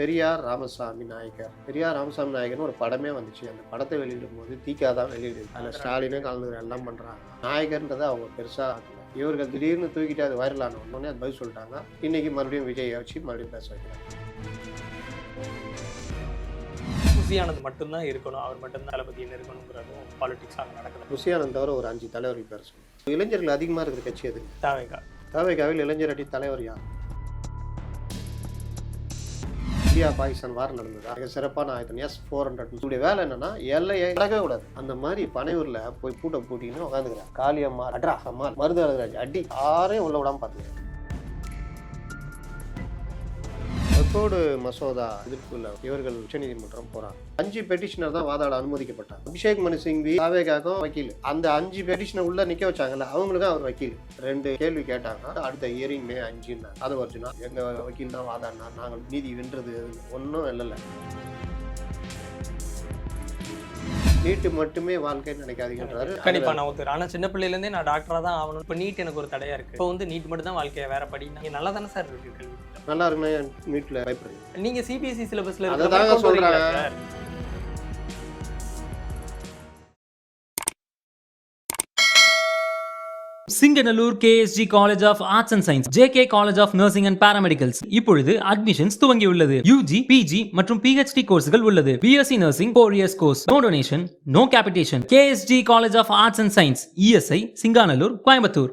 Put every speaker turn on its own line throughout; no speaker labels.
பெரியார் ராமசாமி நாயக்கர். பெரியார் ராமசாமி நாயக்கர்னு ஒரு படமே வந்துச்சு. அந்த படத்தை வெளியிடும் போது தீக்கா தான் வெளியிடுது. அதில் ஸ்டாலினே கலந்து எல்லாம் பண்ணுறாங்க நாயக்கர்ன்றதை அவங்க பெருசாக இவர்கள் திடீர்னு தூக்கிட்டு அது வைரல் ஆன உடனே அது பதில் சொல்லிட்டாங்க. இன்னைக்கு மறுபடியும் விஜயை வச்சு மறுபடியும் பேச வைக்கிறாங்க.
குசியானது மட்டும்தான் இருக்கணும். அவர் மட்டும்தான் தளபதியில் இருக்கணுங்கிறதும் பாலிடிக்ஸ் அங்கே நடக்குது.
ருசியானந்த் தவிர ஒரு அஞ்சு தலைவர் பேர் சொல்லணும் இளைஞர்கள் அதிகமாக இருக்கிற கட்சி அது
தாவேகா.
தவைக்காவில் இளைஞர் அடி தலைவர் யார்? இந்தியா பாகிஸ்தான் வாரம் நடந்தது? மிக சிறப்பான ஆயுதம் எஸ் ஃபோர் ஹண்ட்ரட் உடைய வேலை என்னன்னா எல்லையை இறக்கவே கூடாது. அந்த மாதிரி பனையூர்ல போய் பூட்டை பூட்டின்னு உட்காந்துக்கிறேன் காளியம்மா அட்ரா அம்மா மருது அழகராஜ் அடி யாரையும் உள்ள விடாம பார்த்துக்கிறேன் ரெக்கோர்டு மசோதா எதிர்ப்புல இவர்கள் உச்சநீதிமன்றம் போறாங்க. அஞ்சு பெட்டிஷனர் தான் வாதாட அனுமதிக்கப்பட்டார் அபிஷேக் மனு சிங்வி தாவேகாக்கும் வக்கீல். அந்த அஞ்சு பெட்டிஷனர் உள்ள நிக்க வச்சாங்கல்ல அவங்களுக்கும் அவர் வக்கீல். ரெண்டு கேள்வி கேட்டாங்க அடுத்த இயரிங் மே அஞ்சுன்னா அது வச்சுனா எங்க வக்கீல் தான் வாதாடினா நாங்கள் நீதி வென்றது ஒன்றும் இல்லைல்ல நீட்டு மட்டுமே வாழ்க்கைன்னு நினைக்காதீங்கன்றாரு.
கண்டிப்பா நான் ஒருத்தர். ஆனா சின்ன பிள்ளையில இருந்தே நான் டாக்டரா தான் ஆகணும். இப்போ நீட் எனக்கு ஒரு தடையா இருக்கு. இப்போ வந்து நீட் மட்டும் தான் வாழ்க்கைய வேற படி நீங்க நல்லா தானே சார் இருக்கு கல்வி
நல்லா இருக்குன்னா என் வீட்டில் பயப்படுறீங்க
நீங்க சிபிஎஸ்சி சிலபஸ்ல
அதை தாங்க
Singanallur KSG college of arts and science JK college of nursing and paramedicals இப்பொழுது அட்மிஷன்ஸ் துவங்கியுள்ளது. யூஜி பிஜி மற்றும் பிஹெச்டி கோர்ஸ்கள் உள்ளது. BSc nursing four years course no donation no capitation KSG college of arts and science ESI Singanallur Coimbatore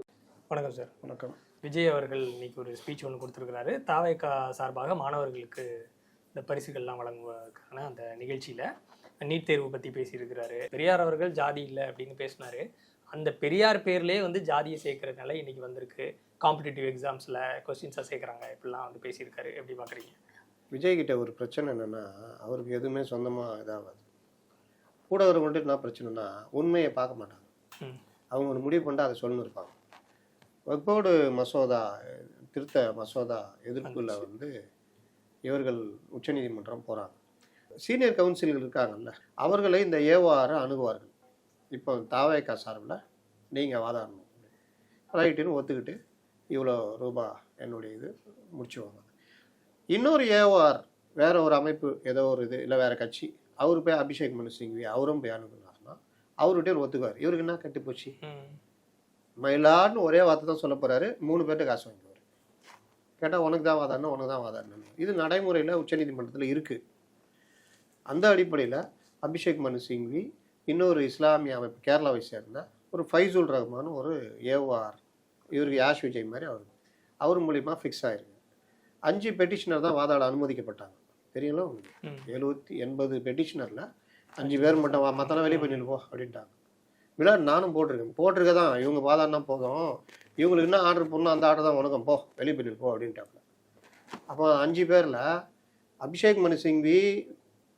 வணக்கம் sir
வணக்கம்.
விஜய் அவர்கள் இன்னைக்கு ஒரு ஸ்பீச் ஒன்று கொடுத்துருக்கிறாரு. தாவேகா சார்பாக மாணவர்களுக்கு இந்த பரிசுகள்லாம் வழங்குவதற்கான அந்த நிகழ்ச்சியில் நீட் தேர்வு பற்றி பேசியிருக்கிறாரு. பெரியார் அவர்கள் ஜாதி இல்லை அப்படின்னு பேசினாரு. அந்த பெரியார் பேர்லேயே வந்து ஜாதியை சேர்க்கிற நிலை இன்னைக்கு வந்திருக்கு. காம்படிட்டிவ் எக்ஸாம்ஸில் கொஸ்டின்ஸாக சேர்க்குறாங்க. இப்படிலாம் வந்து பேசியிருக்காரு. எப்படி பார்க்குறீங்க
விஜய் கிட்ட ஒரு பிரச்சனை என்னன்னா அவருக்கு எதுவுமே சொந்தமாக இதாகாது. கூட வரவங்கள்ட்ட என்ன பிரச்சனைனா உண்மையை பார்க்க மாட்டாங்க. அவங்க ஒரு முடிவு பண்ணிட்டு அதை சொல்லணும் இருப்பாங்க. வக்போர்டு மசோதா திருத்த மசோதா எதிர்ப்புல வந்து இவர்கள் உச்சநீதிமன்றம் போகிறாங்க சீனியர் கவுன்சில்கள் இருக்காங்கல்ல அவர்களை இந்த ஏவார அணுகுவார்கள். இப்போ தாவேக்கா சார்பில் நீங்கள் வாதாடணும். ரைட்டுன்னு ஒத்துக்கிட்டு இவ்வளோ ரூபா என்னுடைய இது முடிச்சுவாங்க. இன்னொரு ஏவார் வேற ஒரு அமைப்பு ஏதோ ஒரு இது இல்லை வேற கட்சி அவர் போய் அபிஷேக் மனு சிங்வி அவரும் போய் அணுகுனாருன்னா அவர்கிட்ட ஒத்துக்குவார். இவருக்கு என்ன கட்டி போச்சு
ம்
மயிலாடுன்னு ஒரே வார்த்தை தான் சொல்ல போறாரு. மூணு பேர்ட்ட காசு வாங்கிக்குவார். கேட்டால் உனக்கு தான் வாதாடணும் உனக்கு தான் வாதாடணும் இது நடைமுறையில் உச்சநீதிமன்றத்தில் இருக்குது அந்த அடிப்படையில் அபிஷேக் மனு சிங்வி இன்னொரு இஸ்லாமிய அமைப்பு கேரளாவை சேர்ந்த ஒரு ஃபைசுல் ரஹ்மான் ஒரு ஏவார் இவருக்கு யாஷ் விஜய் மாதிரி அவர் அவர் மூலிமா ஃபிக்ஸ் ஆயிருக்கு. அஞ்சு பெட்டிஷனர் தான் வாதாட அனுமதிக்கப்பட்டாங்க. தெரியுங்களா உங்களுக்கு? எழுபத்தி எண்பது பெட்டிஷனரில் அஞ்சு பேர் மட்டும் மற்றெல்லாம் வெளியே பண்ணிட்டு போ அப்படின்ட்டாங்க. விளையாடு நானும் போட்டிருக்கேன். போட்டிருக்க தான் இவங்க வாதாடினா போதும். இவங்களுக்கு என்ன ஆர்டர் பண்ணணும் அந்த ஆர்டர் தான் உனக்கும். போ வெளியே பண்ணிட்டு போ அப்படின்ட்டாங்க அப்போ அஞ்சு பேரில் அபிஷேக் மனு சிங்வி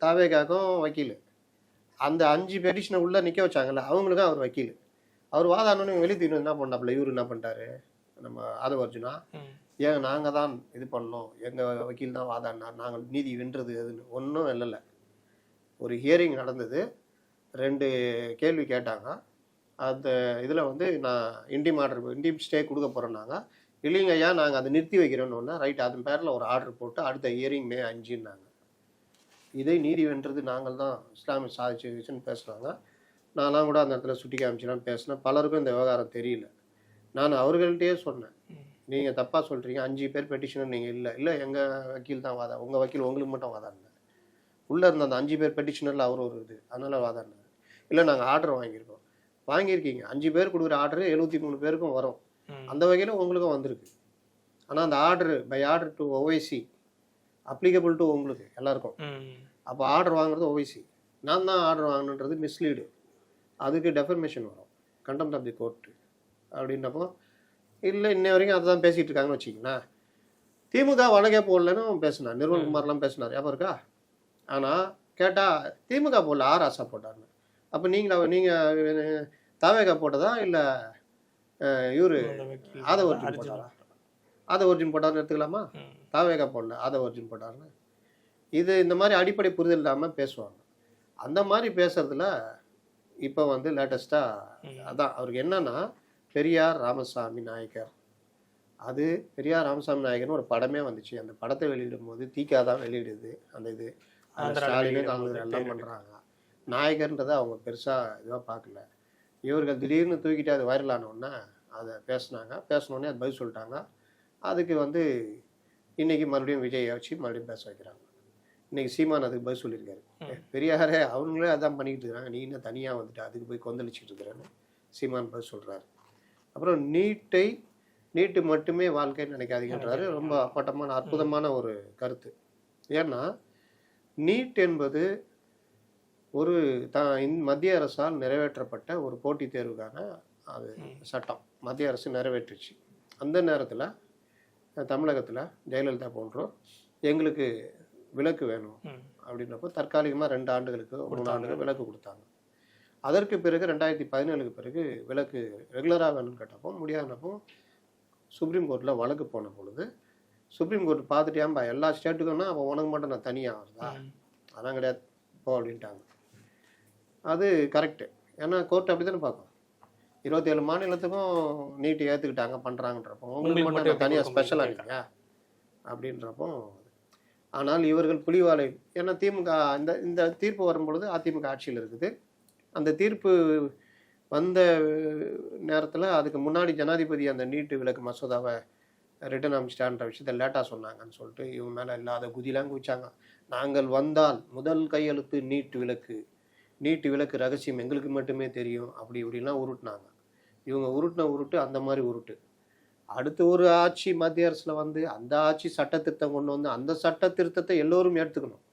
தாவேகாக்கும் வக்கீல். அந்த அஞ்சு பெட்டிஷனை உள்ளே நிற்க வச்சாங்கல்ல அவங்களுக்கும் அவர் வக்கீல். அவர் வாதாடணும்னு வெளியே தீர்வு என்ன பண்ணாப்புல? இவர் என்ன பண்ணிட்டாரு? நம்ம ஆதவ அர்ஜுனா ஏன் நாங்கள் தான் இது பண்ணோம் எங்கள் வக்கீல் தான் வாதாடினார். நாங்கள் நீதி வென்றது அதுன்னு ஒன்றும் இல்லைல்ல ஒரு ஹியரிங் நடந்தது. ரெண்டு கேள்வி கேட்டாங்க. அந்த இதில் வந்து நான் இண்டிம் ஆர்டர் இண்டிம் ஸ்டே கொடுக்க போகிறோன்னாங்க இல்லைங்க ஐயா நாங்கள் அதை நிறுத்தி வைக்கிறோன்னு ரைட் அதன் பேரில் ஒரு ஆர்டர் போட்டு அடுத்த இயரிங் மே அஞ்சுன்னாங்க இதை நீதி வென்றது நாங்கள் தான் இஸ்லாமிய சாதிச்சுன்னு பேசுகிறாங்க நான்லாம் கூட அந்த இடத்துல சுட்டி காமிச்சுலாம் பேசினேன். பலருக்கும் இந்த விவகாரம் தெரியல. நான் அவர்கள்ட்டே சொன்னேன். நீங்கள் தப்பாக சொல்கிறீங்க அஞ்சு பேர் பெட்டிஷனர் நீங்கள் இல்லை. இல்லை எங்கள் வக்கீல் தான் வாதா உங்கள் வக்கீல் உங்களுக்கு மட்டும் வாதாடினார். உள்ளே இருந்த அந்த அஞ்சு பேர் பெட்டிஷனரில் அவர் ஒரு இது. அதனால் வாதாடினார். இல்லை நாங்கள் ஆர்டர் வாங்கியிருக்கோம். வாங்கியிருக்கீங்க. அஞ்சு பேர் கொடுக்குற ஆர்டர் எழுபத்தி மூணு பேருக்கும் வரும். அந்த வகையில் உங்களுக்கும் வந்திருக்கு. ஆனால் அந்த order by order to Owaisi applicable to உங்களுக்கு எல்லாருக்கும். அப்போ ஆர்டர் வாங்குறது ஓவைசி நான் தான் ஆர்டர் வாங்கணுன்றது மிஸ்லீடு அதுக்கு டெஃபர்மேஷன் வரும். கண்டெம்ட் ஆஃப் தி கோர்ட்டு அப்படின்னப்போ இல்லை இன்னை வரைக்கும் அதை தான் பேசிகிட்டு இருக்காங்கன்னு வச்சிங்களேன் திமுக வழக்கே போடலன்னு பேசினார் நிர்மல்குமார்லாம் பேசினார். ஞாபகம் இருக்கா? ஆனால் கேட்டால் திமுக போடல. ஆர் ஆசா போட்டார்னு அப்போ நீங்களா நீங்கள் தாவேகா போட்டதா? இல்லை இவர் ஆதவ ஒர்ஜின். போட்டாரா? ஆதவ ஒர்ஜின் போட்டார்னு எடுத்துக்கலாமா? தாவேகா போடல ஆதவ ஒர்ஜின் போட்டார்னு இது இந்த மாதிரி அடிப்படை புரிதல் இல்லாமல் பேசுவாங்க. அந்த மாதிரி பேசுறதுல இப்போ வந்து லேட்டஸ்ட்டாக. அதான் அவருக்கு என்னன்னா பெரியார் ராமசாமி நாயக்கர். அது பெரியார் ராமசாமி நாயகன் ஒரு படமே வந்துச்சு. அந்த படத்தை வெளியிடும் போது தீகா தான் வெளியிடுது அந்த இது. ஸ்டாலினு காங்கிரஸ் எல்லாம் பண்ணுறாங்க நாயகன்றதை அவங்க பெருசாக இதுவாக பார்க்கல. இவர்கள் திடீர்னு தூக்கிட்டு அது வைரல் ஆனவுடனே அதை பேசுனாங்க. பேசினோடனே அது பதில் சொல்லிட்டாங்க. அதுக்கு வந்து இன்னைக்கு மறுபடியும் விஜய் வச்சு மறுபடியும் பேச வைக்கிறாங்க. இன்னைக்கு சீமான் அதுக்கு பதில் சொல்லியிருக்காரு. பெரியாரே அவங்களே அதான் பண்ணிக்கிட்டு இருக்காங்க நீ என்ன தனியாக வந்துட்டு? அதுக்கு போய் கொந்தளிச்சிட்டு இருக்கிறேன்னு சீமான் பதில் சொல்கிறாரு அப்புறம் நீட்டை நீட்டு மட்டுமே வாழ்க்கைன்னு நினைக்காதீங்கன்றாரு. ரொம்ப அப்பட்டமான அற்புதமான ஒரு கருத்து. ஏன்னா நீட் என்பது ஒரு த மத்திய அரசால் நிறைவேற்றப்பட்ட ஒரு போட்டித் தேர்வுக்கான அது. சட்டம் மத்திய அரசு நிறைவேற்றுச்சு அந்த நேரத்தில் தமிழகத்தில் ஜெயலலிதா போன்றோர் எங்களுக்கு விலக்கு வேணும். அப்படின்றப்போ தற்காலிகமாக ரெண்டு ஆண்டுகளுக்கு மூணு. ஆண்டுகள் விலக்கு கொடுத்தாங்க அதற்கு பிறகு ரெண்டாயிரத்தி பதினேழுக்கு பிறகு விலக்கு ரெகுலராக வேணும்னு கேட்டப்போ முடியாதப்போ சுப்ரீம் கோர்ட்டில் வழக்கு போன பொழுது சுப்ரீம் கோர்ட் பார்த்துட்டியாம்பா எல்லா ஸ்டேட்டுக்கும்னா அப்போ உனக்கு மட்டும் நான் தனியாக வருதா. அதெல்லாம் கிடையாது போ அப்படின்ட்டாங்க அது கரெக்டு ஏன்னா கோர்ட் அப்படி தானே பார்க்கும். இருபத்தேழு மாநிலத்துக்கும் நீட்டு ஏற்றுக்கிட்டாங்க பண்ணுறாங்கன்றப்போ உங்களுக்கு மட்டும் தனியாக ஸ்பெஷலாக இல்லையா? அப்படின்றப்போ ஆனால் இவர்கள் புலிவாலை ஏன்னா திமுக இந்த இந்த தீர்ப்பு வரும்பொழுது அதிமுக ஆட்சியில் இருக்குது. அந்த தீர்ப்பு வந்த நேரத்தில் அதுக்கு முன்னாடி ஜனாதிபதி அந்த நீட்டு விலக்கு மசோதாவை ரிட்டன் அமைச்சிட்டான்ற விஷயத்த லேட்டாக சொன்னாங்கன்னு சொல்லிட்டு இவங்க மேலே இல்லாத குதிலாம் குதிச்சாங்க நாங்கள் வந்தால் முதல் கையெழுத்து நீட் விலக்கு. நீட்டு விலக்கு ரகசியம் எங்களுக்கு மட்டுமே தெரியும். அப்படி இப்படிலாம் உருட்டுனாங்க. இவங்க உருட்டின உருட்டு அந்த மாதிரி உருட்டு. அடுத்து ஒரு ஆட்சி மத்திய அரசில் வந்து அந்த ஆட்சி சட்ட திருத்தம் கொண்டு வந்து அந்த சட்ட திருத்தத்தை எல்லோரும் ஏற்றுக்கணும்.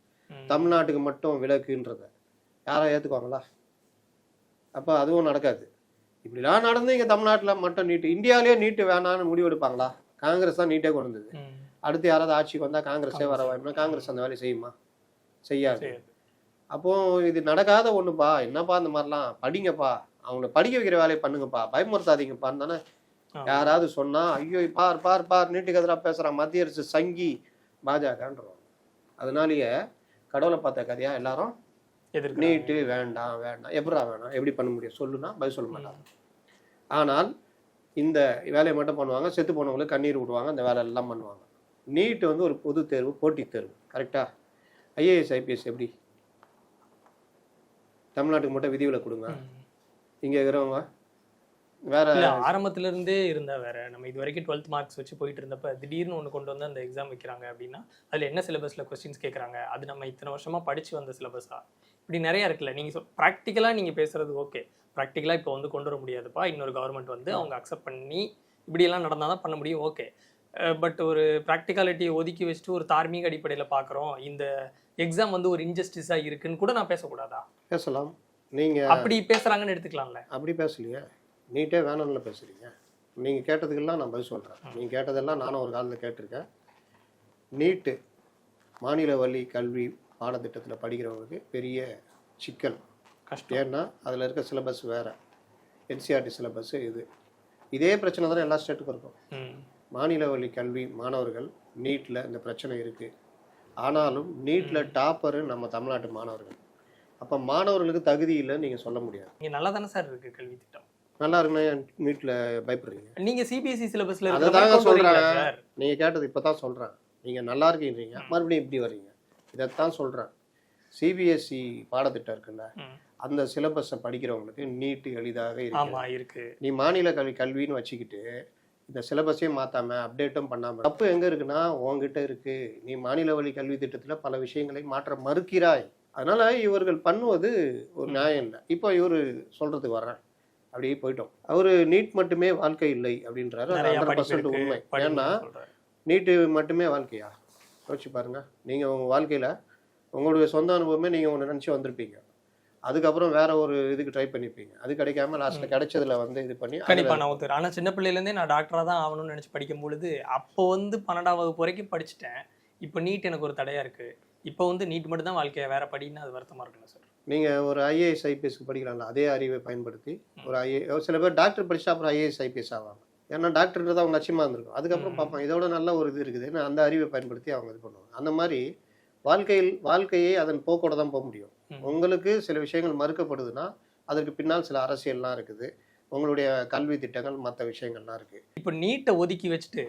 தமிழ்நாட்டுக்கு மட்டும் விலக்குன்றத யாரும் ஏற்றுக்குவாங்களா அப்போ அதுவும் நடக்காது. இப்படிலாம் நடந்து இங்கே தமிழ்நாட்டில் மட்டும் நீட்டு. இந்தியாவிலேயே நீட்டு வேணான்னு முடிவு எடுப்பாங்களா காங்கிரஸ் தான் நீட்டே கொண்டு வந்தது. அடுத்து யாராவது ஆட்சிக்கு வந்தால் காங்கிரஸே வர வாய்ப்புனா காங்கிரஸ் அந்த வேலையை செய்யுமா? செய்யாது. அப்போ இது நடக்காத ஒண்ணுப்பா. என்னப்பா இந்த மாதிரிலாம்? படிங்கப்பா. அவங்கள படிக்க வைக்கிற வேலையை பண்ணுங்கப்பா. பயமுறுத்தாதீங்கப்பான்னு தானே. யாராவது சொன்னா ஐயோ பார் பார் பார். நீட்டுக்கு எதிராக பேசுறான் மத்திய அரசு சங்கி பாஜகன்றோம். அதனாலேயே கடவுளை பார்த்த கதையா எல்லாரும். நீட்டு வேண்டாம் வேண்டாம். எப்படா வேணாம்? எப்படி பண்ண முடியும்? சொல்லுனா பதில் சொல்ல மாட்டாங்க. ஆனால் இந்த வேலையை மட்டும் பண்ணுவாங்க. செத்து போனவங்களுக்கு கண்ணீர் விடுவாங்க அந்த வேலை எல்லாம் பண்ணுவாங்க. நீட் வந்து ஒரு பொது தேர்வு போட்டித் தேர்வு. கரெக்டா? ஐஏஎஸ் ஐபிஎஸ் எப்படி? தமிழ்நாட்டுக்கு மட்டும் விதிவிலக்கு கொடுங்க. இங்க இருக்கிறவங்க வேற
ஆரம்பத்துல இருந்தே இருந்தா வேற. நம்ம இது வரைக்கும் டுவெல்த் மார்க்ஸ் வச்சு போயிட்டு இருந்தப்ப திடீர்னு ஒன்று கொண்டு வந்து அந்த எக்ஸாம் வைக்கிறாங்க அப்படின்னா அதுல என்ன சிலபஸ்ல கொஸ்டின்ஸ் கேட்குறாங்க அது நம்ம இத்தனை வருஷமா படிச்சு வந்த சிலபஸா இப்படி நிறைய இருக்குல்ல. நீங்க சொ ப்ராக்டிக்கலா நீங்க பேசுறது ஓகே ப்ராக்டிக்கலா இப்போ வந்து கொண்டு வர முடியாதுப்பா. இன்னொரு கவர்மெண்ட் வந்து அவங்க அக்செப்ட் பண்ணி இப்படியெல்லாம் நடந்தால் தான் பண்ண முடியும். ஓகே பட் ஒரு ப்ராக்டிகாலிட்டியை ஒதுக்கி வச்சுட்டு ஒரு தார்மீக அடிப்படையில் பார்க்குறோம். இந்த எக்ஸாம் வந்து ஒரு இன்ஜஸ்டிஸாக இருக்குன்னு கூட நான் பேசக்கூடாதா?
பேசலாம். நீங்க
அப்படி பேசுறாங்கன்னு எடுத்துக்கலாம்ல.
அப்படி பேசலையே. நீட்டே வேணும்னு பேசுறீங்க. நீங்க கேட்டதுக்கெல்லாம் நான் பதில் சொல்றேன். நீங்க கேட்டதெல்லாம் நானும் ஒரு காலத்தில் கேட்டிருக்கேன். நீட்டு மாநில வழி கல்வி பாடத்திட்டத்தில் படிக்கிறவங்களுக்கு பெரிய சிக்கல்.
கஷ்டம்.
ஏன்னா அதில் இருக்க சிலபஸ் வேற. என்சிஆர்டி சிலபஸ் இது. இதே பிரச்சனை தானே எல்லா ஸ்டேட்டுக்கும் இருக்கும். மாநில வழி கல்வி மாணவர்கள் நீட்டில் இந்த பிரச்சனை இருக்குது ஆனாலும் நீட்டில் டாப்பரு நம்ம தமிழ்நாட்டு மாணவர்கள். அப்போ மாணவர்களுக்கு தகுதி இல்லைன்னு நீங்கள் சொல்ல முடியாது.
இங்க நல்லா தானே சார் இருக்கு கல்வி திட்டம்?
நல்லா இருக்குன்னா நீட்டில் பயப்படுறீங்க?
நீங்க சிபிஎஸ்சி சிலபஸ்ல
அதை தாங்க.
சார்?
நீங்கள் கேட்டது இப்போ தான் சொல்கிறேன் நீங்கள் நல்லா இருக்கீங்க மறுபடியும் இப்படி வர்றீங்க. இதைத்தான் சொல்கிறேன் சிபிஎஸ்சி பாடத்திட்டம் இருக்குல்ல. அந்த சிலபஸை படிக்கிறவங்களுக்கு நீட்டு எளிதாக இருக்கு. நீ மாநில கல்வி கல்வின்னு வச்சுக்கிட்டு இந்த சிலபஸையும் மாத்தாம அப்டேட்டும் பண்ணாம. தப்பு எங்க இருக்குன்னா உன்கிட்ட இருக்கு. நீ மாநில வழி கல்வி திட்டத்துல பல விஷயங்களை மாற்ற மறுக்கிறாய். அதனால இவர்கள் பண்ணுவது ஒரு நியாயம் இல்லை. இப்போ இவரு சொல்றதுக்கு வர்றேன் அப்படியே போயிட்டோம். அவரு நீட் மட்டுமே வாழ்க்கை இல்லை அப்படின்றாரு. ஹண்ட்ரட் பர்சன்ட் உண்மை. ஏன்னா. நீட்டு மட்டுமே வாழ்க்கையா? யோசிச்சு பாருங்க. நீங்க உங்க வாழ்க்கையில உங்களுடைய சொந்த அனுபவமே நீங்க ஒன்று நினச்சி வந்திருப்பீங்க. அதுக்கப்புறம் வேற ஒரு இதுக்கு ட்ரை பண்ணிருப்பீங்க அது கிடைக்காம லாஸ்ட்ல கிடைச்சதுல வந்து இது பண்ணி
கண்டிப்பா நான் ஒத்துக்கிறேன் ஆனா சின்ன பிள்ளையில இருந்தே நான் டாக்டரா தான் ஆகணும்னு நினைச்சு படிக்கும் பொழுது அப்போ வந்து பன்னெண்டாம் வகுப்பு வரைக்கும் படிச்சுட்டேன். இப்போ நீட் எனக்கு ஒரு தடையா இருக்கு. இப்போ வந்து நீட் மட்டும் தான் வாழ்க்கைய வேற படின்னு அது வருத்தமா இருக்குல்ல சார்
நீங்க ஒரு ஐஏஎஸ் ஐபிஎஸ்க்கு படிக்கலாம்ல அதே அறிவை பயன்படுத்தி ஒரு ஐஏ சில பேர் டாக்டர் படிச்சா அப்புறம் ஐஏஎஸ் ஐபிஎஸ் ஆவாங்க. ஏன்னா டாக்டர்ன்றது அவங்க லட்சியமா இருந்திருக்கும். அதுக்கப்புறம்
ம்.
பார்ப்பாங்க இதோட நல்ல ஒரு இது இருக்குது. ஏன்னா அந்த அறிவை பயன்படுத்தி அவங்க இது பண்ணுவாங்க. அந்த மாதிரி வாழ்க்கையில் வாழ்க்கையை அதன் போக்கோட தான் போக முடியும். உங்களுக்கு சில விஷயங்கள் மறுக்கப்படுதுன்னா அதற்கு பின்னால் சில அரசியல்லாம் இருக்குது. உங்களுடைய கல்வி திட்டங்கள் மற்ற விஷயங்கள்லாம் இருக்கு.
இப்போ நீட்டை ஒதுக்கி வச்சுட்டு.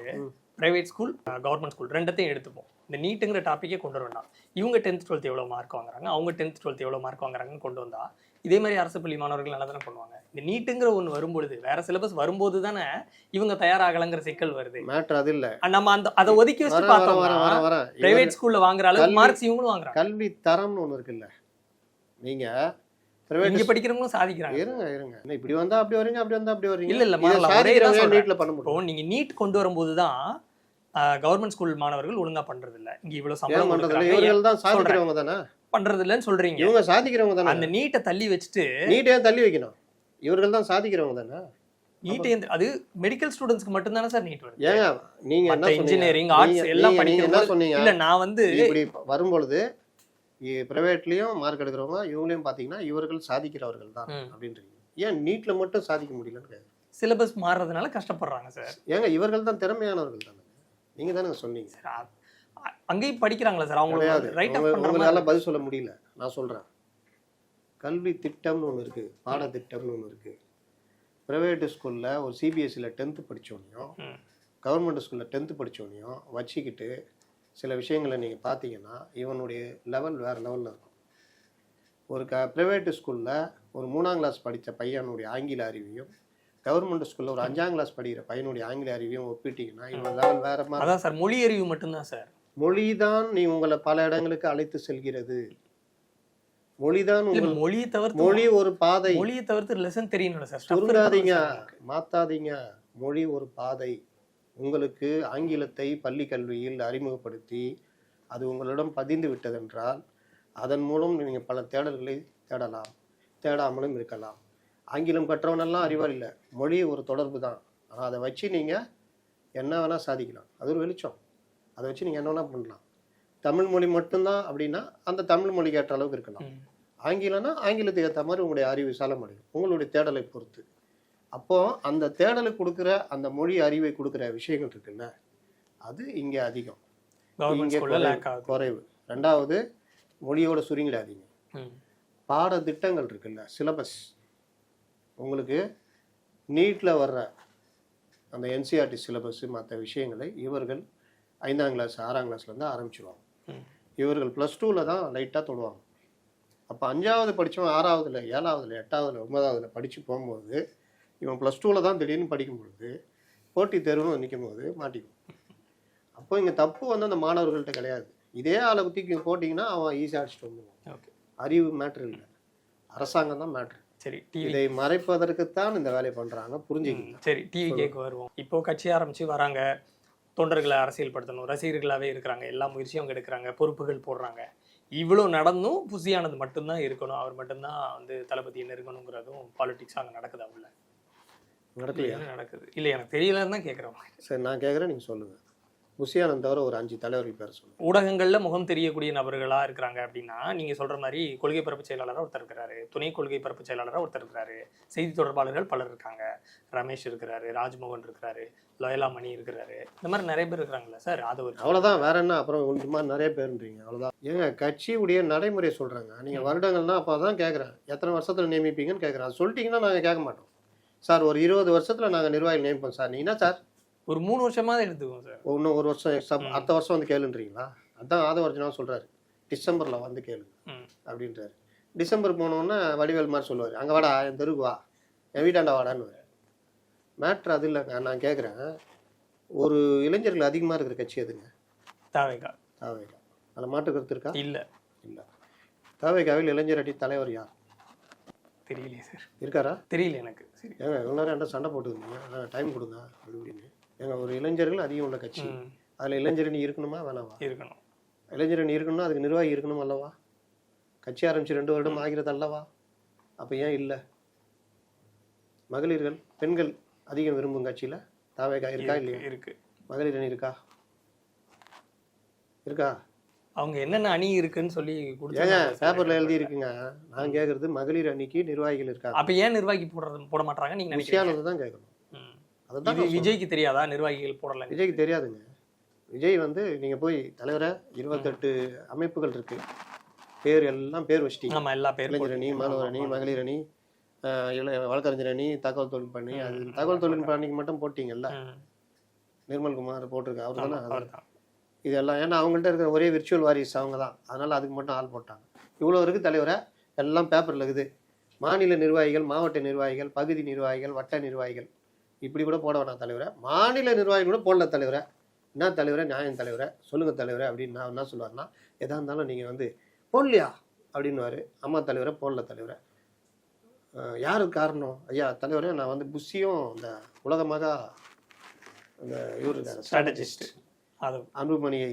பிரைவேட் ஸ்கூல் கவர்மெண்ட் ஸ்கூல் ரெண்டத்தையும் எடுத்துப்போம். இந்த நீட்டுங்கிற டாப்பிக்கே கொண்டு வர வேண்டாம் இவங்க டென்த் டுவெல்த் எவ்வளோ மார்க் வாங்குறாங்க? அவங்க டென்த் டுவெல்த் எவ்வளோ மார்க் வாங்குறாங்கன்னு கொண்டு வந்தா இதே மாதிரி அரசு பள்ளி மாணவர்கள் நல்லா தானே பண்ணுவாங்க. இந்த நீட்டுங்கிற ஒன்று வரும்பொழுது வேற சிலபஸ் வரும்போது தானே இவங்க தயாராகலைங்கிற சிக்கல் வருது.
மேட்ரு அது இல்ல.
நம்ம அந்த அதை ஒதுக்கி
வர வர
பிரைவேட் ஸ்கூல்ல வாங்குற அளவுக்கு மார்க்ஸ் இவங்களும் வாங்குறாங்க.
கல்வி தரம்னு ஒண்ணு இருக்குல்ல. நீங்க பிரைவேட்
இங்க படிக்கிறவங்களும் சாதிக்கிறாங்க.
இருங்க இருங்க. இப்படி வந்தா அப்படி வரீங்க அப்படி வந்தா அப்படி வரீங்க.
இல்ல, இல்ல.
நீட்ல பண்ண முடியும்.
நீங்க நீட் கொண்டு வரும்போது தான் கவர்மெண்ட் ஸ்கூல் மாணவர்கள் ஒழுங்கா பண்றது இல்ல இங்க இவ்வளவு சம்பளம் கொடுக்குறாங்க,
இவர்கள் தான் சாதிக்கிறவங்க தானே?
பண்றது இல்லைன்னு சொல்றீங்க.
இவங்க சாதிக்கிறவங்க தானே?
அந்த நீட்டை தள்ளி வச்சுட்டு
நீட்டே தள்ளி வைக்கணும்? இவர்கள் தான் சாதிக்கிறவங்க தானே?
நீட்டை அது மெடிக்கல் ஸ்டூடெண்ட்ஸ்க்கு மட்டும் தானே சார் நீட் வருது.
ஏங்க நீங்க என்ன
arts
நீங்க-
எல்லாம்
சொன்னீங்க?
இல்ல நான் வந்து
இப்படி வரும்பொழுது பிரைவேட்லயும் மார்க் எடுக்கிறவங்க இவங்களையும் பாத்தீங்கன்னா இவர்கள் சாதிக்கிறவர்கள் தான். அப்படின்றீங்க. ஏன் நீட்ல மட்டும் சாதிக்க முடியலன்னு.
சிலபஸ் மாறுறதுனால கஷ்டப்படுறாங்க சார்
ஏங்க இவர்கள் தான் திறமையானவர்கள் தானே? நீங்க தானே சொன்னீங்க.
சார், அங்கேயும் படிக்கிறாங்களா சார் அவங்க ரைட்
உங்களால பதில் சொல்ல முடியல. நான் சொல்றேன். கல்வி திட்டம்னு ஒன்று இருக்கு பாடத்திட்டம்னு ஒன்று இருக்கு. பிரைவேட் ஸ்கூல்ல ஒரு சிபிஎஸ்சியில் டென்த்து படிச்சோனையும்
ம்.
கவர்மெண்ட் ஸ்கூலில் டென்த்து படிச்சோனையும் வச்சுக்கிட்டு சில விஷயங்களை நீங்கள் பார்த்தீங்கன்னா இவனுடைய லெவல் வேறு லெவலில் இருக்கும். ஒரு க ப்ரைவேட் ஸ்கூலில் ஒரு மூணாம் கிளாஸ் படித்த பையனுடைய ஆங்கில அறிவையும் கவர்மெண்ட் ஸ்கூலில் ஒரு அஞ்சாம் கிளாஸ் படிக்கிற பையனுடைய ஆங்கில அறிவையும் ஒப்பிட்டீங்கன்னா இவன் லெவல் வேற மாதிரி
அதான் சார் மொழி அறிவு மட்டும்தான் சார்.
மொழிதான் நீ உங்களை பல இடங்களுக்கு அழைத்து செல்கிறது. மொழிதான் உங்கள்
மொழியை தவிர்த்து
மொழி ஒரு பாதை.
மொழியை தவிர்த்து லெசன் இருக்கணும் சார்.
மாத்தாதீங்க. மொழி ஒரு பாதை. உங்களுக்கு ஆங்கிலத்தை பள்ளி கல்வியில் அறிமுகப்படுத்தி அது உங்களிடம் பதிந்து விட்டதென்றால் அதன் மூலம் நீங்கள் பல தேடல்களை தேடலாம் தேடாமலும் இருக்கலாம். ஆங்கிலம் கற்றவனெல்லாம் அறிவாள் இல்லை. மொழி ஒரு தொடர்பு தான். ஆனால் அதை வச்சு நீங்கள் என்ன வேணால் சாதிக்கலாம். அது ஒரு வெளிச்சம். அதை வச்சு நீங்கள் என்ன வேணால் பண்ணலாம். தமிழ் மொழி மட்டும்தான் அப்படின்னா அந்த தமிழ் மொழிக்கு ஏற்ற அளவுக்கு இருக்கலாம். ஆங்கிலம்னா ஆங்கிலத்துக்கு ஏற்ற மாதிரி உங்களுடைய அறிவு விசாலமடையும். உங்களுடைய தேடலை பொறுத்து. அப்போ அந்த தேடலுக்கு கொடுக்குற அந்த மொழி அறிவை கொடுக்குற விஷயங்கள் இருக்குல்ல அது இங்கே அதிகம் இங்கே குறைவு. ரெண்டாவது மொழியோட சுருங்கிடாதீங்க. பாடத்திட்டங்கள் இருக்குல்ல சிலபஸ் உங்களுக்கு நீட்டில் வர்ற அந்த என்சிஆர்டி சிலபஸ் மற்ற விஷயங்களை இவர்கள் ஐந்தாம் கிளாஸ் ஆறாம் கிளாஸ்லேருந்து ஆரம்பிச்சிருவாங்க
ம்.
இவர்கள் ப்ளஸ் டூவில் தான் லைட்டாக தொடுவாங்க அப்போ அஞ்சாவது படித்தவன் ஆறாவதுல ஏழாவதுல எட்டாவதுல ஒன்பதாவதுல படித்து போகும்போது இவன் ப்ளஸ் டூவில் தான் திடீர்னு படிக்கும் பொழுது போட்டித் தேர்வுன்னு நிற்கும் போது மாட்டிக்கும் அப்போ இங்கே தப்பு வந்து அந்த மாணவர்கள்ட்ட கிடையாது. இதே ஆளை பற்றி போட்டிங்கன்னா அவன் ஈஸியாக அடிச்சுட்டு வந்துடுவான்.
ஓகே
அறிவு மேட்ரு இல்லை. அரசாங்கம் தான் மேட்ரு
சரி டிவி
இதை மறைப்பதற்குத்தான் இந்த வேலையை பண்றாங்க புரிஞ்சுக்கங்க
சரி டிவி கேக்கு வருவோம். இப்போ கட்சி ஆரம்பிச்சு வராங்க. தொண்டர்களை அரசியல்படுத்தணும் ரசிகர்களாவே இருக்கிறாங்க. எல்லா முயற்சியும் அவங்க எடுக்கிறாங்க. பொறுப்புகள் போடுறாங்க. இவ்வளோ நடந்தும் புசியானது மட்டும்தான் இருக்கணும். அவர் மட்டும்தான் வந்து தளபதியை நெருங்கணுங்கிறதும் பாலிடிக்ஸ் அங்கே நடக்குதா உள்ள
நடக்கலையா?
நடக்குது. இல்லை எனக்கு தெரியலன்னு தான் கேட்குறோம்
சரி நான் கேட்குறேன் நீங்கள் சொல்லுங்க. புசியானந்த் தவிர ஒரு அஞ்சு தலைவர்கள் பேர் சொல்லுங்க.
ஊடகங்கள்ல முகம் தெரியக்கூடிய நபர்களா இருக்கிறாங்க அப்படின்னா நீங்க சொல்ற மாதிரி கொள்கை பரப்பு செயலாளராக ஒருத்தர் இருக்கிறாரு. துணை கொள்கை பரப்பு செயலாளராக ஒருத்தர் இருக்கிறாரு. செய்தி தொடர்பாளர்கள் பலர் இருக்காங்க. ரமேஷ் இருக்கிறாரு ராஜ்மோகன் இருக்கிறாரு லோயலா மணி இருக்கிறாரு. இந்த மாதிரி நிறைய பேர் இருக்கிறாங்களா சார் அது ஒரு
அவ்வளோதான் வேற என்ன? அப்புறம் இந்த மாதிரி நிறைய பேருன்றீங்க அவ்வளோதான் ஏங்க கட்சியுடைய நடைமுறை சொல்கிறாங்க நீங்கள் வருடங்கள்னா அப்போ தான் கேட்குறேன் எத்தனை வருஷத்தில் நியமிப்பீங்கன்னு கேட்குறேன் சொல்லிட்டீங்கன்னா நாங்கள் கேட்க மாட்டோம். சார் ஒரு இருபது வருஷத்தில் நாங்கள் நிர்வாகி நியமிப்போம் சார். நீ என்ன சார்?
ஒரு மூணு வருஷமா தான் சார்.
இன்னும் ஒரு வருஷம் எக்ஸ்ட்ரா
ம்.
அடுத்த வருஷம் வந்து கேளுன்றீங்களா? அதான் ஆதவர்ஜனா சொல்கிறாரு டிசம்பரில் வந்து கேளு. அப்படின்றாரு. டிசம்பர் போனோன்னே வடிவேல் மாதிரி சொல்லுவார். அங்கே வாடா என் தெருவுக்கு வா. என் வீட்டாண்டா வாடான்னு மேட்ரு அது இல்லைங்க நான் கேட்குறேன் ஒரு இளைஞர்கள் அதிகமாக இருக்கிற கட்சி எதுங்க?
தாவேகா
தாவேகா அதில் மாற்று கருத்து இருக்கா?
இல்ல.
இல்லை. தாவேகாவில் இளைஞர் அடி தலைவர் யார்?
தெரியலையே சார்.
இருக்காரா?
தெரியல எனக்கு. சரி
ஏங்க இவ்வளோ நேரம் என்ன சண்டை போட்டுருந்தீங்க டைம் கொடுங்க அப்படி இப்படின்னு ஏங்க ஒரு இளைஞர்கள் அதிகம் உள்ள கட்சி. அதில் இளைஞரணி இருக்கணுமா வேணாமா
இருக்கணும்.
இளைஞரணி இருக்கணும்னா அதுக்கு நிர்வாகி இருக்கணும் அல்லவா? கட்சி ஆரம்பிச்சு ரெண்டு வருடம் ஆகிறது அல்லவா? அப்போ ஏன் இல்லை? மகளிர்கள் பெண்கள் அதிகம் விரும்பும் கட்சியில் தாவேகா இருக்கா இல்லையா?
இருக்கு.
மகளிர் அணி இருக்கா? இருக்கா?
அவங்க என்னென்ன அணி இருக்குன்னு சொல்லி கொடுத்தாங்க
பேப்பர்ல எழுதி இருக்குங்க நான் கேட்கறது மகளிர் அணிக்கு நிர்வாகிகள் இருக்காங்க.
அப்ப ஏன் நிர்வாகி போடுறது போட மாட்டாங்க நீங்க நினைக்கிறீங்க?
தான் கேட்கணும்.
ம்.
அதை
இது
தான்
விஜய்க்கு தெரியாதா? நிர்வாகிகள் போடல
விஜய்க்கு தெரியாதுங்க. விஜய் வந்து நீங்க போய் தலைவரை இருபத்தெட்டு அமைப்புகள் இருக்கு. பேர் எல்லாம் பேர் வச்சிட்டீங்க.
ஆமா எல்லா பேரும்
இளைஞர் அணி மாணவர் அணி. மகளிர் அணி வழக்கறிஞர் அணி தகவல் தொழில்நுட்ப அணி அது தகவல் தொழில்நுட்ப அணிக்கு மட்டும் போட்டிங்கல்ல. நிர்மல்குமார் போட்டிருக்கு. அவர் தானே. இதெல்லாம் ஏன்னா அவங்கள்ட்ட இருக்கிற ஒரே விர்ச்சுவல் வாரிஸ் அவங்க தான் அதனால் அதுக்கு மட்டும் ஆள் போட்டாங்க. இவ்வளோ இருக்குது தலைவரை எல்லாம் பேப்பரில் இருக்குது. மாநில நிர்வாகிகள் மாவட்ட நிர்வாகிகள் பகுதி நிர்வாகிகள் வட்ட நிர்வாகிகள். இப்படி கூட போட வேணாம் தலைவரை. மாநில நிர்வாகிகள் கூட போடல தலைவரை. என்ன தலைவரை? நியாயம் தலைவரை. சொல்லுங்கள் தலைவரை அப்படின்னு நான் என்ன சொல்லுவாருன்னா எதாக இருந்தாலும் நீங்கள் வந்து போடலையா? அப்படின்னுவாரு. அம்மா தலைவரை போடல தலைவரை. அஹ் யாருக்கு காரணம்? ஐயா தலைவரே நான் வந்து புஷியும் இந்த உலகமாக அந்த இவர் இருக்காரு
அது
அன்புமணியை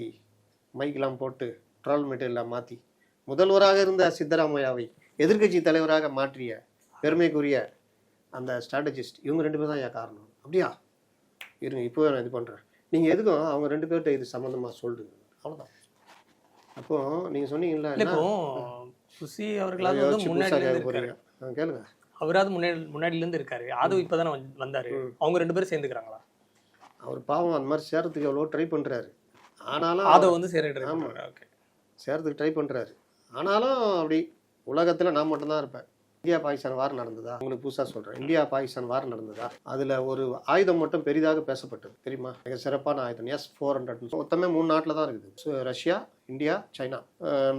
மைக்கெல்லாம் போட்டு ட்ரால் மெட்டீரியலாக மாற்றி முதல்வராக இருந்த சித்தராமையாவை எதிர்க்கட்சி தலைவராக மாற்றிய பெருமைக்குரிய அந்த ஸ்ட்ராட்டஜிஸ்ட் இவங்க ரெண்டு பேர் தான் ஏன் காரணம்? அப்படியா? இருங்க இப்போவே நான் இது பண்ணுறேன் நீங்கள் எதுக்கும் அவங்க ரெண்டு பேர்கிட்ட இது சம்மந்தமாக சொல்லுங்க அவ்வளோதான் அப்போ நீங்கள் சொன்னீங்கல்ல
இப்போ புசி அவர்களாவது வந்து முன்னாடி
கேளுங்க.
அவராவது முன்னாடி முன்னாடில இருந்து இருக்காரு. ஆதவ் இப்பதானே வந்து- வந்தாரு. அவங்க ரெண்டு பேரும் சேர்ந்துக்கிறாங்களா?
அவர் பாவம் அந்த மாதிரி சேரத்துக்கு எவ்வளோ ட்ரை பண்ணுறாரு ஆனாலும்
ஆதவ் வந்து சேர
ஆமா.
ஓகே
சேரத்துக்கு ட்ரை பண்ணுறாரு ஆனாலும் அப்படி உலகத்தில் நான் மட்டும்தான் இருப்பேன். இந்தியா பாகிஸ்தான் வார் நடந்ததா? உங்களுக்கு புதுசாக சொல்கிறேன் இந்தியா பாகிஸ்தான் வார் நடந்ததா? அதில் ஒரு ஆயுதம் மட்டும் பெரிதாக பேசப்பட்டது தெரியுமா? மிக சிறப்பான ஆயுதம். எஸ் ஃபோர் ஹண்ட்ரட் மொத்தமே மூணு நாட்டில் தான் இருக்குது. So, ரஷ்யா இந்தியா சைனா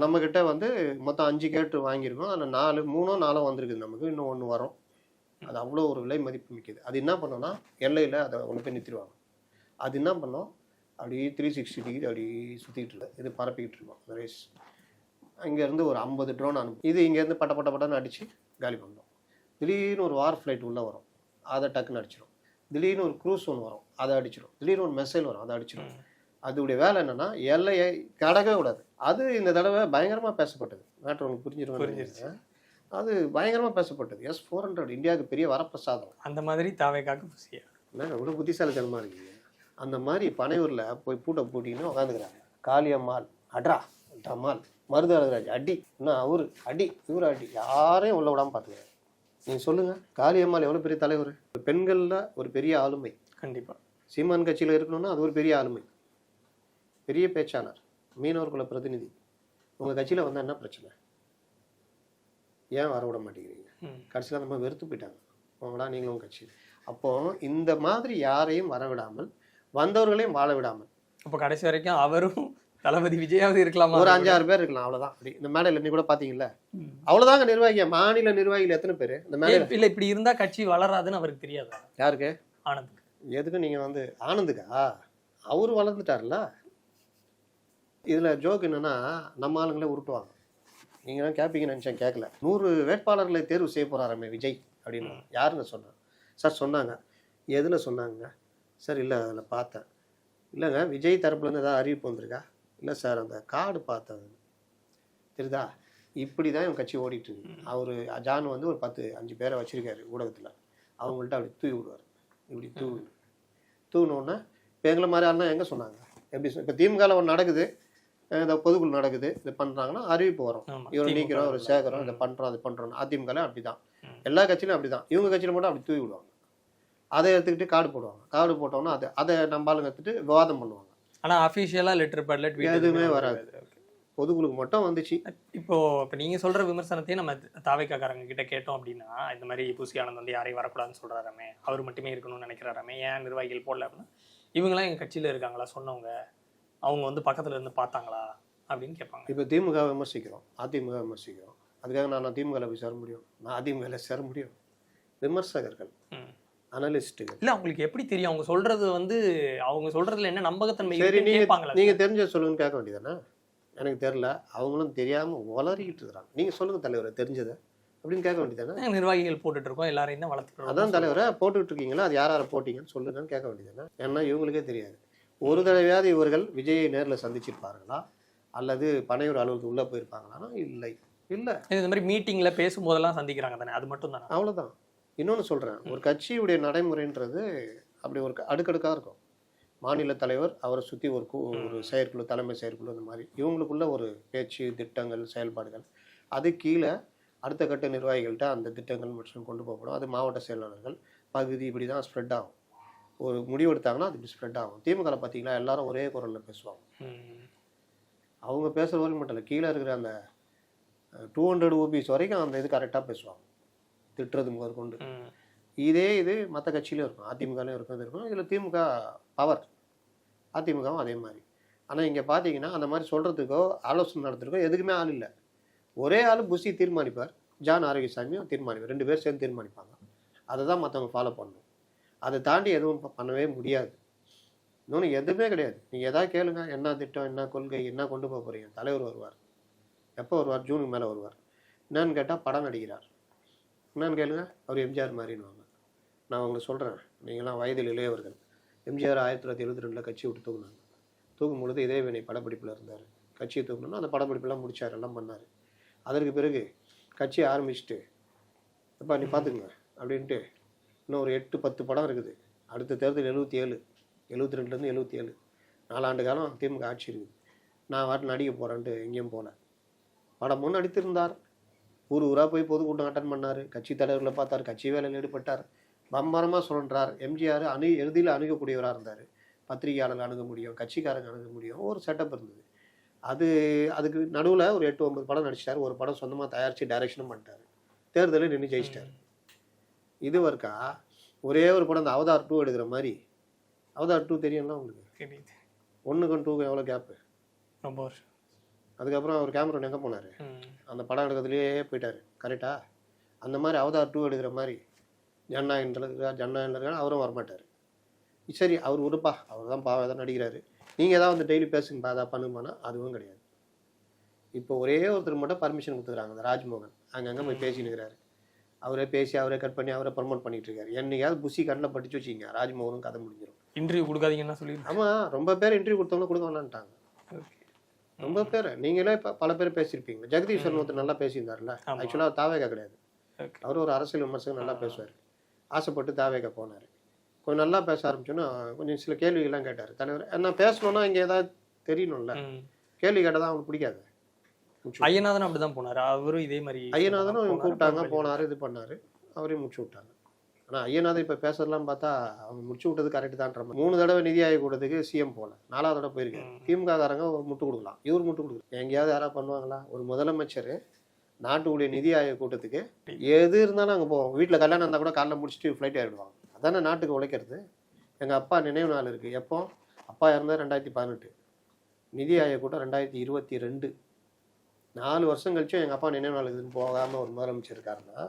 நம்மக்கிட்ட வந்து மொத்தம் அஞ்சு கேட்டு வாங்கியிருக்கோம். அதில் நாலு மூணோ நாலோ வந்திருக்குது நமக்கு. இன்னும் ஒன்று வரும். அது அவ்வளோ ஒரு விலை மதிப்பு மிக்கது. அது என்ன பண்ணோம்னா எல்லையில் அதை ஒன்று போய் நிறுத்திடுவாங்க. அது என்ன பண்ணோம்? அப்படியே த்ரீ சிக்ஸ்டி டிகிரி அப்படியே சுற்றிட்டு இருக்கு இது பரப்பிக்கிட்டு இருக்கோம். அந்த ரேஸ் இங்கேருந்து ஒரு ஐம்பது ட்ரோன் அனுப்பும் இது இங்கேருந்து பட்ட பட்ட பட்டன்னு அடித்து காலி பண்ணோம் திடீர்னு ஒரு வார் ஃப்ளைட் உள்ளே வரும். அதை டக்குன்னு அடிச்சிடும் திடீர்னு ஒரு க்ரூஸ் ஒன்று வரும். அதை அடிச்சிடும் திடீர்னு ஒரு மெசைல் வரும். அதை அடிச்சிடும் அதோடைய வேலை என்னன்னா எல்லையை கடக்கவே கூடாது. அது இந்த தடவை பயங்கரமாக பேசப்பட்டது. மேட்ரு உங்களுக்கு புரிஞ்சிருக்கும்
புரிஞ்சிருச்சு.
அது பயங்கரமாக பேசப்பட்டது. எஸ் ஃபோர் ஹண்ட்ரட் இந்தியாவுக்கு பெரிய வரப்பிரசாதம்.
அந்த மாதிரி தாவேக்காக்கு புசியா?
என்ன இவ்வளோ புத்திசாலித்தனமாக இருக்கீங்க. அந்த மாதிரி பனையூரில் போய் பூட்டை பூட்டின்னு உட்காந்துக்கிறாங்க காளியம்மாள் அட்ரா டமால் மருதராஜ் அடி இன்னும் அவரு அடி இவரு அடி. யாரையும் உள்ள விடாம பார்த்துக்கிறாரு. நீங்கள் சொல்லுங்கள் காளியம்மாள் எவ்வளோ பெரிய தலைவர்? பெண்களில் ஒரு பெரிய ஆளுமை.
கண்டிப்பா.
சீமான் கட்சியில் இருக்கணும்னா அது ஒரு பெரிய ஆளுமை. பெரிய பேச்சாளர் மீனவர் குல பிரதிநிதி. உங்கள் கட்சியில் வந்தால் என்ன பிரச்சனை? ஏன் வர விட மாட்டேங்கிறீங்க. கடைசியில் நம்ம வெறுத்து போயிட்டாங்க. உங்களா நீங்களும் கட்சி அப்போ இந்த மாதிரி யாரையும் வரவிடாமல் வந்தவர்களையும் வாழ விடாமல்.
அப்போ கடைசி வரைக்கும் அவரும் தளபதி விஜயாவது இருக்கலாமா?
ஒரு அஞ்சாறு பேர் இருக்கலாம் அவ்வளவுதான். அப்படி இந்த மேடையில் நீ கூட பாத்தீங்கல்ல. அவ்வளவுதாங்க நிர்வாகிங்க மாநில நிர்வாகிகள் எத்தனை பேர்? இந்த மேடையில்?
இல்ல இப்படி இருந்தா கட்சி வளராதுன்னு அவருக்கு தெரியாதா.
யாருக்கு?
ஆனந்த்
எதுக்கு நீங்க வந்து ஆனந்துக்கா? அவரு வளர்ந்துட்டார்ல இதுல ஜோக் என்னன்னா நம்ம ஆளுங்களே உருட்டுவாங்க. நீங்க தான் கேட்பீங்கன்னு நினைச்சேன் கேட்கல நூறு வேட்பாளர்களை தேர்வு செய்ய போறாராமே விஜய் அப்படின்னு. யாருங்க சொன்னாங்க சார் சொன்னாங்க. எதுல சொன்னாங்க? சார் இல்லை அதில் பார்த்தேன். இல்லைங்க விஜய் தரப்புலேருந்து ஏதாவது அறிவிப்பு வந்திருக்கா? இல்லை சார் அந்த கார்டு பார்த்தேன் தெரியுதா? இப்படி தான் இவன் கட்சி ஓடிட்டு இருக்கு. அவர் ஜான் வந்து ஒரு பத்து அஞ்சு பேரை வச்சிருக்காரு ஊடகத்தில். அவங்கள்ட்ட அப்படி தூவி விடுவார். இப்படி தூவி தூவினோடனே இப்போ எங்களை மாதிரி ஆளுனா எங்கே சொன்னாங்க? எப்படி இப்போ திமுகவில் ஒன்று நடக்குது இந்த பொதுக்குழு நடக்குது இது பண்ணுறாங்கன்னா அறிவிப்பு வரும். இவரை நீக்கிறோம் இவரை சேர்க்குறோம் இதை பண்ணுறோம் அது பண்ணுறோம் அதிமுகல அப்படி தான் எல்லா கட்சியிலும் அப்படி தான் இவங்க கட்சியில் மட்டும் அப்படி தூவி விடுவாங்க. அதை எடுத்துக்கிட்டு கார்டு போடுவாங்க. கார்டு போட்டோன்னா அது அதை நம்ம ஆளுங்க எடுத்துட்டு விவாதம் பண்ணுவாங்க.
ஆனா அபிஷியலா லெட்டர் பேட்லெட்
எதுவுமே வராது. பொதுக்குழுக்கு மட்டும் வந்துச்சு.
இப்போ இப்போ நீங்க சொல்ற விமர்சனத்தையும் நம்ம தாவைக்காரங்க கிட்ட கேட்டோம் அப்படின்னா இந்த மாதிரி புசி ஆனந்த் வந்து யாரையும் வரக்கூடாதுன்னு சொல்றாராமே அவர் மட்டுமே இருக்கணும்னு நினைக்கிறாராமே ஏன் நிர்வாகிகள் போடல அப்படின்னா இவங்கெல்லாம் எங்க கட்சியில இருக்காங்களா சொன்னவங்க அவங்க வந்து பக்கத்துல இருந்து பார்த்தாங்களா அப்படின்னு கேட்பாங்க.
இப்போ திமுக விமர்சிக்கிறோம். அதிமுக விமர்சிக்கிறோம். அதுக்காக நான் திமுகவில் போய் சேர முடியும்? நான் அதிமுகவில் சேர முடியும்? விமர்சகர்கள். அனலிஸ்ட்டுகள்
இல்ல அவங்களுக்கு எப்படி தெரியும்? அவங்க சொல்றது வந்து அவங்க சொல்றதுல என்ன நம்பகத்தன்மை
சரி
இருக்குன்னு
நீங்க
கேட்பாங்களா?
நீங்க தெரிஞ்ச சொல்லுங்கன்னு கேட்க வேண்டியதானே எனக்கு தெரியல. அவங்களும் தெரியாம உளறிக்கிட்டு இருக்கிறாங்க. நீங்க சொல்லுங்க தலைவரை தெரிஞ்சதை. அப்படின்னு கேட்க வேண்டியதானே
நிர்வாகிகள் போட்டுட்டு இருக்கோம் எல்லாரையும் தான் வளர்த்துட்டு
அதான். தலைவரை போட்டுக்கிட்டு இருக்கீங்களா அது யார் யாரை போட்டீங்கன்னு சொல்லுங்கன்னு கேட்க வேண்டியதானே ஏன்னா இவங்களுக்கே தெரியாது. ஒரு தடவையாவது இவர்கள் விஜயை நேரில் சந்திச்சிருப்பார்களா? அல்லது பனையூர் அலுவலகத்துக்கு உள்ளே போயிருப்பாங்களான்னா இல்லை. இல்லை.
இந்த மாதிரி மீட்டிங்ல பேசும்போதெல்லாம் சந்திக்கிறாங்க தானே? அது மட்டும் தானே?
அவ்வளோதான் இன்னொன்று சொல்கிறேன் ஒரு கட்சியுடைய நடைமுறைன்றது அப்படி ஒரு அடுக்கடுக்காக இருக்கும். மாநில தலைவர் அவரை சுற்றி ஒரு கு ஒரு செயற்குழு தலைமை செயற்குழு அந்த மாதிரி. இவங்களுக்குள்ள ஒரு பேச்சு திட்டங்கள் செயல்பாடுகள். அது கீழே அடுத்த கட்ட நிர்வாகிகள்கிட்ட அந்த திட்டங்கள் மற்றும் கொண்டு போகப்படும். அது மாவட்ட செயலாளர்கள். பகுதி இப்படி தான் ஸ்ப்ரெட் ஆகும். ஒரு முடிவு எடுத்தாங்கன்னா அது இப்படி ஸ்ப்ரெட் ஆகும். திமுகவில் பார்த்தீங்களா எல்லாரும் ஒரே குரலில் பேசுவாங்க. அவங்க பேசுகிற வரைக்கும் மட்டும் இல்லை. கீழே இருக்கிற அந்த டூ ஹண்ட்ரட் ஓபிஸ் வரைக்கும் அந்த இது கரெக்டாக பேசுவாங்க. திட்டுறது முதற்கொண்டு. இதே இது மற்ற கட்சியிலும் இருக்கும். அதிமுகலையும் இருக்கும் இது இருக்கும். இதில் திமுக பவர் அதிமுகவும் அதே மாதிரி. ஆனால் இங்கே பார்த்தீங்கன்னா அந்த மாதிரி சொல்கிறதுக்கோ ஆலோசனை நடத்துறதுக்கோ எதுக்குமே ஆள் இல்லை. ஒரே ஆள் புஷி தீர்மானிப்பார். ஜான் ஆரோக்கியசாமியும் தீர்மானிப்பார். ரெண்டு பேர் சேர்ந்து தீர்மானிப்பாங்க. அதை தான் மற்றவங்க ஃபாலோ பண்ணணும். அதை தாண்டி எதுவும் ப- பண்ணவே முடியாது. இன்னொன்று எதுவுமே கிடையாது. நீங்கள் எதாவது கேளுங்க. என்ன திட்டம் என்ன கொள்கை என்ன கொண்டு போக போகிறீங்க தலைவர் வருவார். எப்போ வருவார்? ஜூனுக்கு மேலே வருவார். என்னன்னு கேட்டால் படம் நடிக்கிறார். என்னன்னு கேளுங்க அவர் எம்ஜிஆர் மாதிரின்னுவாங்க நான் உங்களுக்கு சொல்கிறேன் நீங்களாம் வயதில் இளையவர்கள் எம்ஜிஆர் ஆயிரத்தி தொள்ளாயிரத்தி எழுபத்தி ரெண்டில் கட்சி விட்டு தூங்கினாங்க தூங்கும் பொழுது இதேவினை படப்பிடிப்பில் இருந்தார். கட்சியை தூக்கணும்னா அந்த படப்பிடிப்பெல்லாம் முடிச்சார் எல்லாம் பண்ணார். அதற்கு பிறகு கட்சியை ஆரம்பிச்சுட்டு அப்பா நீ பார்த்துக்குங்க அப்படின்ட்டு இன்னும் ஒரு எட்டு பத்து படம் இருக்குது. அடுத்த தேர்தல் எழுபத்தி ஏழு எழுபத்தி ரெண்டுலேருந்து எழுபத்தி ஏழு. நாலாண்டு காலம் திமுக ஆட்சி இருக்குது. நான் வாட்டு நடிக்க போகிறேன்ட்டு எங்கேயும் போகல ஒன்று நடித்திருந்தார். ஊர் ஊராக போய் பொதுக்கூட்டம் அட்டன் பண்ணார். கட்சி தலைவர்களை பார்த்தார் கட்சி வேலையில் ஈடுபட்டார். பம்பரமாக சொல்கிறார் எம்ஜிஆர் அணு எளிதில் அணுகக்கூடியவராக இருந்தார். பத்திரிகையாளர்கள் அணுக முடியும் கட்சிக்காரங்க அணுக முடியும். ஒரு செட்டப் இருந்தது. அது அதுக்கு நடுவில் ஒரு எட்டு ஒன்பது படம் நடிச்சிட்டார். ஒரு படம் சொந்தமாக தயாரித்து டைரக்ஷனும் பண்ணிட்டார். தேர்தலில் நின்று ஜெயிச்சிட்டார். இது வரைக்கா ஒரே ஒரு படம் இந்த அவதார் டூ எடுக்கிற மாதிரி. அவதார் டூ தெரியும்ல உங்களுக்கு? ஒன்றுக்கும் டூக்கு எவ்வளோ கேப்பு
ரொம்ப வருஷம்.
அதுக்கப்புறம் அவர் கேமரா எங்கே போனார். அந்த படம் எடுக்கிறதுலையே போயிட்டார். கரெக்டா? அந்த மாதிரி அவதார் டூ எடுக்கிற மாதிரி ஜனநாயகன் இருக்கிறா ஜனநாயகன் இருக்கிறா அவரும் வரமாட்டார். சரி அவர் உருப்பா. அவர் தான் பாவம் ஏதாவது நடிக்கிறாரு. நீங்கள் ஏதாவது வந்து டெய்லி பேசுங்கப்பா ஏதாவது பண்ணுமானா அதுவும் கிடையாது. இப்போ ஒரே ஒருத்தர் மட்டும் பர்மிஷன் கொடுத்துக்கிறாங்க அந்த ராஜ்மோகன். அங்கங்கே போய் பேசின்னு இருக்கிறாரு. அவரே பேசி அவரே கட் பண்ணி அவரே ப்ரமோட் பண்ணிட்டு இருக்காரு. என்னையாவது புஷி கண்ணில் படிச்சு வச்சிங்க ராஜ்மோகனும் கதை முடிஞ்சிடும்
இன்டர்வியூ கொடுக்காதீங்கன்னா சொல்லிடுறேன்
ஆமாம் ரொம்ப பேர் இன்டர்வியூ கொடுத்தவங்க கொடுக்க வேணான்ட்டாங்க ரொம்ப பேர். நீங்களே இப்போ பல பேர் பேசியிருப்பீங்க ஜெகதீஸ்வரன் ஒருத்தர் நல்லா பேசியிருந்தார்ல. ஆக்சுவலாக தாவேகா கிடையாது. அவர் ஒரு அரசியல் விமர்சகர் நல்லா பேசுவார். ஆசைப்பட்டு தாவேகா போனார். கொஞ்சம் நல்லா பேச ஆரம்பிச்சோன்னா கொஞ்சம் சில கேள்விகள்லாம் கேட்டார். தலைவர் என்ன பேசணும்னா இங்கே ஏதாவது தெரியணும்ல. கேள்வி கேட்டால் அவங்களுக்கு பிடிக்காது.
ஐயநாதன் அப்படிதான் போனாரு. அவரும் இதே மாதிரி
ஐயநாதனும் கூப்பிட்டாங்க போனார் இது பண்ணார். அவரையும் முடிச்சு விட்டாங்க. ஆனால் ஐயநாதன் இப்போ பேசுறதெல்லாம் பார்த்தா அவங்க முடிச்சு விட்டது கரெக்டு தான்ற மாதிரி. மூணு தடவை நிதி ஆயோக் கூட்டத்துக்கு சிஎம் போகல நாலாவது தடவை போயிருக்காரு.
ம்.
திமுக காரங்க ஒரு முட்டு கொடுக்கலாம். இவர் முட்டு கொடுக்கலாம். எங்கேயாவது யாராவது பண்ணுவாங்களா? ஒரு முதலமைச்சர் நாட்டுடைய நிதி ஆயோக் கூட்டத்துக்கு எது இருந்தாலும் அங்கே போவோம் வீட்டில் கல்யாணம் இருந்தால் கூட காலைல முடிச்சுட்டு ஃப்ளைட் ஆகிடுவாங்க அதானே நாட்டுக்கு உழைக்கிறது. எங்கள் அப்பா நினைவு நாள் இருக்குது எப்போ? அப்பா இறந்தது ரெண்டாயிரத்தி பதினெட்டு. நிதி ஆயோக் கூட்டம் ரெண்டாயிரத்தி இருபத்தி ரெண்டு. நாலு வருஷம் கழிச்சும் எங்கள் அப்பா நினைவு நாள் இதுன்னு போகாமல் ஒரு முதலமைச்சர் இருக்காருன்னா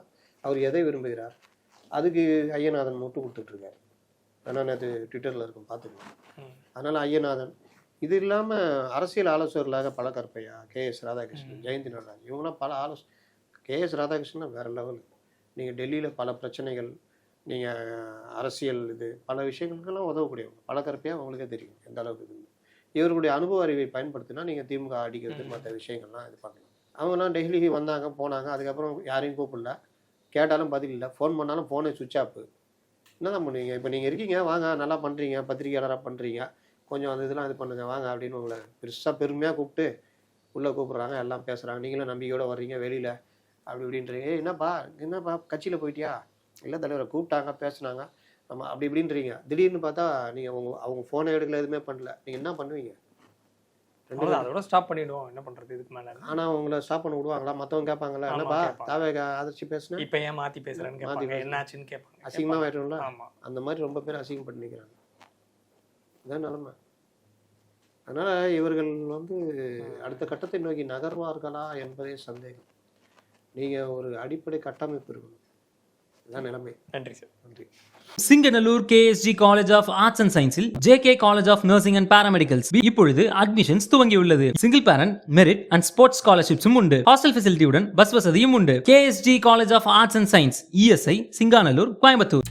அவர் எதை விரும்புகிறார்? அதுக்கு ஐயநாதன் முட்டு கொடுத்துட்ருக்காரு. ஆனால் நேற்று ட்விட்டரில் இருக்கும் பார்த்துக்கலாம். அதனால் ஐயநாதன் இது இல்லாமல் அரசியல் ஆலோசகர்களாக பல கற்பையா கே எஸ் ராதாகிருஷ்ணன் ஜெயந்தி நடராஜ் இவங்களாம் பல ஆலோச கே எஸ் ராதாகிருஷ்ணன் வேறு லெவல் நீங்கள் டெல்லியில் பல பிரச்சனைகள் நீங்கள் அரசியல் இது பல விஷயங்களுக்கெல்லாம் உதவக்கூடியவங்க. பல கற்பையாக அவங்களுக்கே தெரியும் எந்த அளவுக்கு இவர்களுடைய அனுபவ அறிவை பயன்படுத்தினா நீங்கள் திமுக அடிக்கிறது மற்ற விஷயங்கள்லாம் இது பண்ணலாம். அவங்கலாம் டெய்லி வந்தாங்க போனாங்க அதுக்கப்புறம் யாரையும் கூப்பிடல. கேட்டாலும் பதில் இல்லை. ஃபோன் பண்ணாலும் ஃபோனே சுவிட்ச் ஆப்பு என்னதான் பண்ணுவீங்க? இப்போ நீங்கள் இருக்கீங்க வாங்க நல்லா பண்ணுறீங்க பத்திரிகையாளராக பண்ணுறீங்க கொஞ்சம் அந்த இதெல்லாம் இது பண்ணுங்க வாங்க அப்படின்னு உங்களை பெருசாக பெருமையாக கூப்பிட்டு உள்ளே கூப்பிட்றாங்க எல்லாம் பேசுகிறாங்க நீங்களும் நம்பிக்கையோடு வர்றீங்க வெளியில். அப்படி இப்படின்றீங்க. என்னப்பா? என்னப்பா? கட்சியில் போயிட்டியா? இல்லை தலைவரை கூப்பிட்டாங்க பேசுனாங்க. நம்ம அப்படி இப்படின்றீங்க. திடீர்னு பார்த்தா நீங்கள் அவங்க அவங்க ஃபோனை எடுக்கல எதுவுமே பண்ணல. நீங்கள் என்ன பண்ணுவீங்க?
அதோட ஸ்டாப் பண்ணிடுவோம். என்ன பண்றது இதுக்கு மேல?
ஆனால் உங்களை ஸ்டாப் பண்ண விடுவாங்களா? மற்றவங்க கேட்பாங்களா என்னப்பா. தாவேக ஆதரிச்சு பேசுனா?
இப்ப ஏன் மாத்தி பேசுறேன்னு
மாத்தி.
என்னாச்சுன்னு கேட்பாங்க. ஆமா.
அந்த மாதிரி ரொம்ப பேர் அசிங்கப்பட்டு நிற்கிறாங்க இதான் நிலமை. அதனால் இவர்கள் வந்து அடுத்த கட்டத்தை நோக்கி நகர்வார்களா என்பதே சந்தேகம். நீங்கள் ஒரு அடிப்படை கட்டமைப்பு இருக்கணும். இதுதான் நிலைமை.
நன்றி சார்.
நன்றி.
Singanallur KSG college of arts and சயின்ஸில் J K college of nursing and paramedicals இப்பொழுது அட்மிஷன்ஸ் துவங்கியுள்ளது. Single parent merit and sports ஸ்காலர்ஷிப்ஸும் உண்டு. ஹாஸ்டல் ஃபெசிலிட்டியுடன் பஸ் வசதியும் உண்டு. KSG college of arts and science ESI Singanallur Coimbatore.